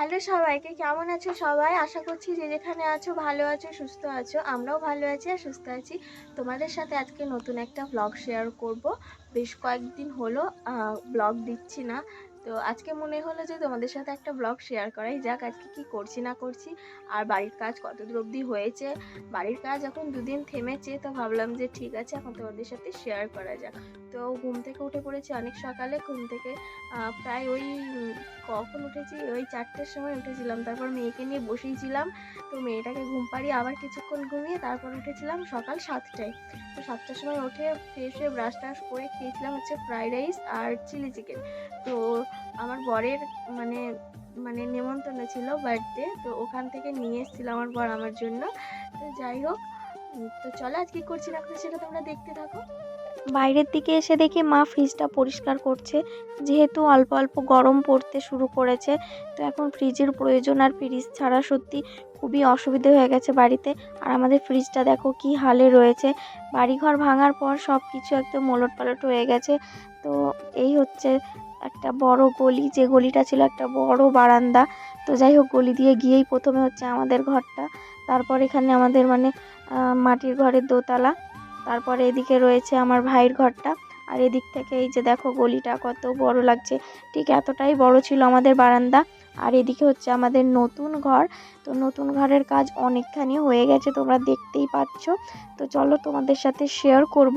Hello সবাইকে, কেমন আছো সবাই? আশা করছি যে যেখানে আছো ভালো আছো, সুস্থ আছো। আমরাও ভালো আছি আর সুস্থ আছি। তোমাদের সাথে আজকে নতুন একটা ব্লগ শেয়ার করব। বেশ কয়েকদিন হলো ব্লগ দিচ্ছি না। তো আজকে মনে হলো যে তোমাদের সাথে একটা ব্লগ শেয়ার করাই। যাক, আজকে কি করছি না করছি, আর বাড়ির কাজ কত দূর অবধি হয়েছে। বাড়ির কাজ এখন দুদিন থেমেছে, তো ভাবলাম যে ঠিক আছে, এখন তোমাদের সাথে শেয়ার করা যাক। তো ঘুম থেকে উঠে পড়েছি অনেক সকালে, ঘুম থেকে প্রায় ওই কখন উঠেছি? ওই চারটের সময় উঠেছিলাম। তারপর মেয়েকে নিয়ে বসেইছিলাম তো মেয়েটাকে ঘুম পাড়িয়ে আবার কিছুক্ষণ ঘুমিয়ে তারপর উঠেছিলাম সকাল সাতটায়। তো সাতটার সময় উঠে ফ্রেশ হয়ে ব্রাশ টাশ করে খেয়েছিলাম হচ্ছে ফ্রাইড রাইস আর চিলি চিকেন তো আমার বরের মানে মানে নেমন্তন্ন ছিল বার্থডে তো ওখান থেকে নিয়ে এসেছিল আমার বর আমার জন্য। তো যাই হোক তো চলো আজকে করছি না সেটা তোমরা দেখতে থাকো। বাইরের দিকে এসে দেখি মা ফ্রিজটা পরিষ্কার করছে। যেহেতু অল্প অল্প গরম পড়তে শুরু করেছে, তো এখন ফ্রিজের প্রয়োজন আর ফ্রিজ ছাড়া সত্যি খুবই অসুবিধে হয়ে গেছে বাড়িতে। আর আমাদের ফ্রিজটা দেখো কি হালে রয়েছে। বাড়িঘর ভাঙার পর সব কিছু একদম ওলট পালট হয়ে গেছে। তো এই হচ্ছে একটা বড় গলি, যে গলিটা ছিল একটা বড় বারান্দা। তো যাই হোক, গলি দিয়ে গিয়েই প্রথমে হচ্ছে আমাদের ঘরটা। তারপর এখানে আমাদের মানে মাটির ঘরের দোতলা। তারপরে এদিকে রয়েছে আমার ভাইয়ের ঘরটা। আর এদিক থেকে এই যে দেখো গলিটা কত বড় লাগছে। ঠিক এতটাই বড় ছিল আমাদের বারান্দা। আর এদিকে হচ্ছে আমাদের নতুন ঘর। তো নতুন ঘরের কাজ অনেকখানি হয়ে গেছে, তোমরা দেখতেই পাচ্ছ। তো চলো তোমাদের সাথে শেয়ার করব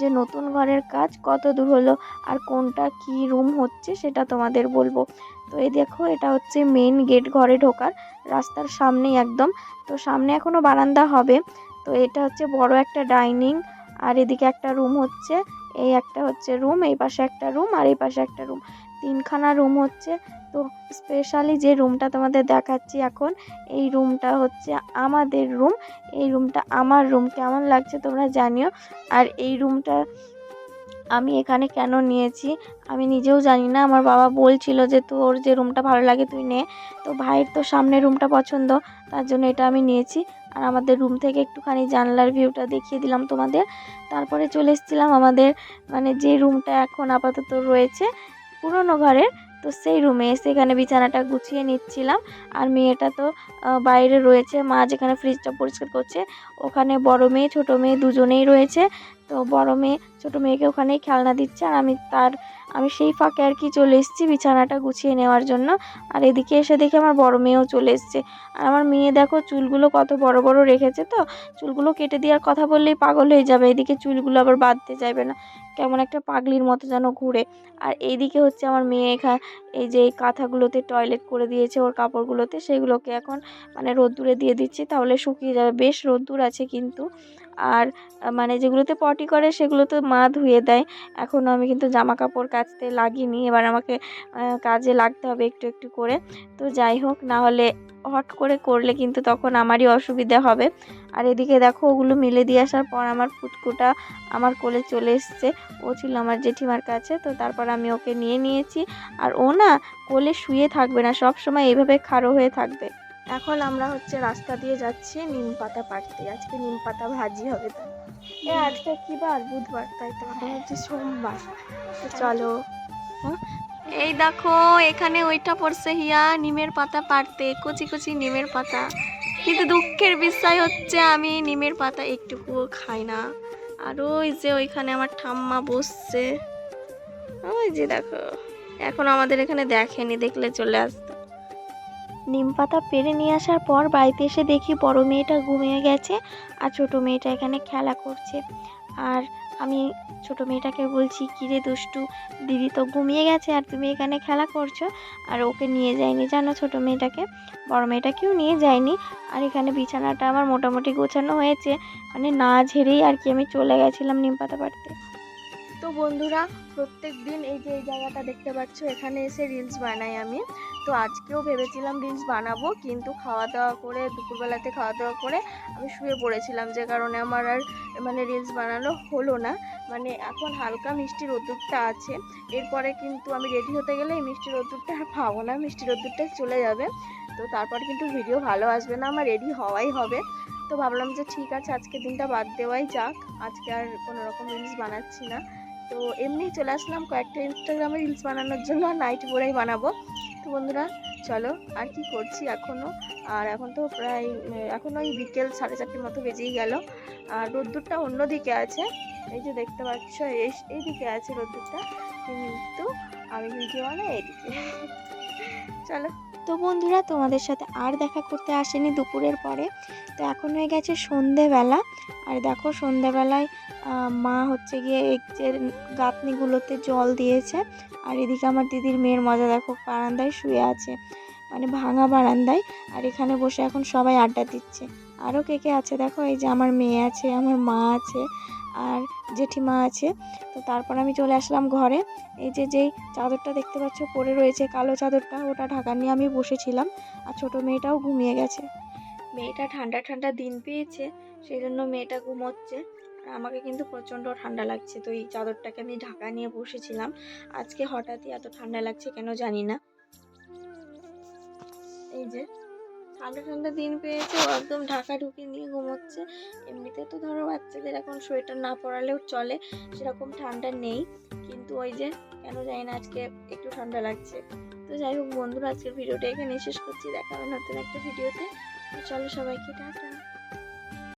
যে নতুন ঘরের কাজ কত দূর হলো আর কোনটা কি রুম হচ্ছে সেটা তোমাদের বলব। তো এই দেখো, এটা হচ্ছে মেন গেট ঘরে ঢোকার। রাস্তার সামনেই একদম। তো সামনে এখনও বারান্দা হবে। তো এটা হচ্ছে বড় একটা ডাইনিং, আর এদিকে একটা রুম হচ্ছে, এই একটা হচ্ছে রুম, এই পাশে একটা রুম, আর এই পাশে একটা রুম। তিনখানা রুম হচ্ছে, তো স্পেশালি যে রুমটা তোমাদের দেখাচ্ছি এখন, এই রুমটা হচ্ছে আমাদের রুম, এই রুমটা আমার রুম, কেমন লাগছে তোমরা জানিও। আর এই রুমটা আমি এখানে কেন নিয়েছি, আমি নিজেও জানি না, আমার বাবা বলছিল যে তোর যে রুমটা ভালো লাগে তুই নে। তো ভাইয়ের তো সামনের রুমটা পছন্দ, তার জন্য এটা আমি নিয়েছি। আর আমাদের রুম থেকে একটুখানি জানলার ভিউটা দেখিয়ে দিলাম তোমাদের। তারপরে চলে এসেছিলাম আমাদের মানে যে রুমটা এখন আপাতত রয়েছে, পুরনো ঘরের, তো সেই রুমে এসে এখানে বিছানাটা গুছিয়ে নিচ্ছিলাম। আর মেয়েটা তো বাইরে রয়েছে, মা যেখানে ফ্রিজটা পরিষ্কার করছে, ওখানে বড় মেয়ে, ছোটো মেয়ে দুজনেই রয়েছে। তো বড় মেয়ে, ছোটো মেয়েকে ওখানেই খেলনা দিচ্ছে আর আমি তার আমি সেই ফাঁকে আর কি চলে এসেছি বিছানাটা গুছিয়ে নেওয়ার জন্য। আর এদিকে এসে দেখি আমার বড় মেয়েও চলে এসছে। আর আমার মেয়ে দেখো চুলগুলো কত বড় বড় রেখেছে তো? চুলগুলো কেটে দেওয়ার কথা বললেই পাগল হয়ে যাবে। এদিকে চুলগুলো আবার বাঁধতে চাইবে না। কেমন একটা পাগলির মতো যেন ঘুরে। আর এইদিকে হচ্ছে আমার মেয়ে এখানে এই যে কাঁথাগুলোতে টয়লেট করে দিয়েছে ওর কাপড়গুলোতে, সেগুলোকে এখন মানে রোদ্দুরে দিয়ে দিচ্ছি, তাহলে শুকিয়ে যাবে। বেশ রোদ্দুর আছে কিন্তু। আর মানে যেগুলোতে পটি করে সেগুলো তো মা ধুয়ে দেয়। এখনও আমি কিন্তু জামা কাপড় কাচতে লাগিনি। এবার আমাকে কাজে লাগতে হবে একটু একটু করে। তো যাই হোক, না হলে হট করে করলে কিন্তু তখন আমারই অসুবিধা হবে। আর এদিকে দেখো, ওগুলো মিলে দিয়ে আসার পর আমার ফুটকুটা আমার কোলে চলে এসছে। ও ছিল আমার জেঠিমার কাছে। তো তারপর আমি ওকে নিয়ে নিয়েছি। আর ও না কোলে শুয়ে থাকবে না সব সময় এইভাবে খাড়ো হয়ে থাকবে। এখন আমরা হচ্ছে রাস্তা দিয়ে যাচ্ছি নিম পাতা পাড়তে। আজকে নিম পাতা ভাজি হবে তো এ, আজকে কি বার বুধবার, তাই তো। এখন হচ্ছে সোমবার। চলো? এই দেখো, এখানে ওইটা পড়ছে হিয়া, নিমের পাতা পাড়তে। কচি কচি নিমের পাতা। কিন্তু দুঃখের বিষয় হচ্ছে আমি নিমের পাতা একটুকুও খাই না। আর ওই যে ওইখানে আমার ঠাম্মা বসছে। ওই যে দেখো। এখন আমাদের এখানে দেখেনি, দেখলে চলে আসতো নিম পাতা পেরে নিয়ে আসার পর বাড়িতে এসে দেখি বড় মেয়েটা ঘুমিয়ে গেছে আর ছোট মেয়েটা এখানে খেলা করছে। আর আমি ছোট মেয়েটাকে বলছি, কিরে দুষ্টু, দিদি তো ঘুমিয়ে গেছে আর তুমি এখানে খেলা করছ? আর ওকে নিয়ে যায়নি, জানো ছোট মেয়েটাকে? বড় মেয়েটাকেও নিয়ে যায়নি। আর এখানে বিছানাটা আমার মোটামুটি গোছানো হয়েছে। মানে না ঝেড়েই আর কি আমি চলে গেছিলাম নিম পাতা পাড়তে তো বন্ধুরা, প্রত্যেক দিন এই যে এই জায়গাটা দেখতে পাচ্ছ, এখানে এসে রিলস বানাই আমি। তো আজকেও ভেবেছিলাম রিলস বানাবো, কিন্তু খাওয়া দাওয়া করে, দুপুরবেলাতে খাওয়া দাওয়া করে আমি শুয়ে পড়েছিলাম, যে কারণে আমার আর মানে রিলস বানানো হলো না। মানে এখন হালকা মিষ্টি রোদ্দুরটা আছে। এরপরে কিন্তু আমি রেডি হতে গেলে এই মিষ্টি রোদ্দুরটা আর পাবো না মিষ্টি রোদ্দুরটা চলে যাবে। তো তারপর কিন্তু ভিডিও ভালো আসবে না, আমার রেডি হওয়াই হবে। তো ভাবলাম যে ঠিক আছে, আজকে দিনটা বাদ দেওয়াই যাক। আজকে আর কোনো রকম রিলস বানাচ্ছি না। তো এমনি চলে আসলাম কয়েকটা ইনস্টাগ্রামে রিলস বানানোর জন্য, আর নাইট পরেই বানাবো। তো বন্ধুরা, চলো আর কি করছি এখনও আর এখন তো প্রায়, এখন ওই বিকেল সাড়ে চারটের মতো বেজেই গেল। আর রোদ্দুরটা অন্যদিকে আছে। এই যে দেখতে পাচ্ছ, এই, এইদিকে আছে রোদ্দুরটা। কিন্তু আমি ভিডিও মানে এইদিকে চলো। তো বন্ধুরা, তোমাদের সাথে আর দেখা করতে আসেনি দুপুরের পরে। তো এখন হয়ে গেছে সন্ধেবেলা। আর দেখো, সন্ধেবেলায় মা হচ্ছে গিয়ে যে গাঁথনিগুলোতে জল দিয়েছে। আর এদিকে আমার দিদির মেয়ের মজা, দেখো, বারান্দায় শুয়ে আছে। মানে ভাঙা বারান্দায়। আর এখানে বসে এখন সবাই আড্ডা দিচ্ছে। আরও কে কে আছে? দেখো, এই যে আমার মেয়ে আছে, আমার মা আছে আর জেঠিমা আছে, তো তারপর আমি চলে আসলাম ঘরে। এই যে যেই চাদরটা দেখতে পাচ্ছ, পরে রয়েছে কালো চাদরটা, ওটা ঢাকা নিয়ে আমি বসেছিলাম আর ছোট মেয়েটাও ঘুমিয়ে গেছে। মেয়েটা ঠান্ডা ঠান্ডা দিন পেয়েছে সেই জন্য মেয়েটা ঘুমোচ্ছে। আর আমাকে কিন্তু প্রচণ্ড ঠান্ডা লাগছে, তো এই চাদরটাকে আমি ঢাকা নিয়ে বসেছিলাম। আজকে হঠাৎই এত ঠান্ডা লাগছে কেন জানি না। এই যে ঠান্ডা ঠান্ডা দিন পেয়েছে ও একদম ঢাকা ঢুকে নিয়ে ঘুমোচ্ছে। এমনিতে তো ধরো বাচ্চাদের এখন সোয়েটার না পরালেও চলে, সেরকম ঠান্ডা নেই। কিন্তু ওই যে, কেন জানি না আজকে একটু ঠান্ডা লাগছে। তো যাই হোক বন্ধুরা আজকে ভিডিওটা এখানে শেষ করছি। দেখা হবে নতুন একটা ভিডিওতে। চলো সবাইকে টাটা।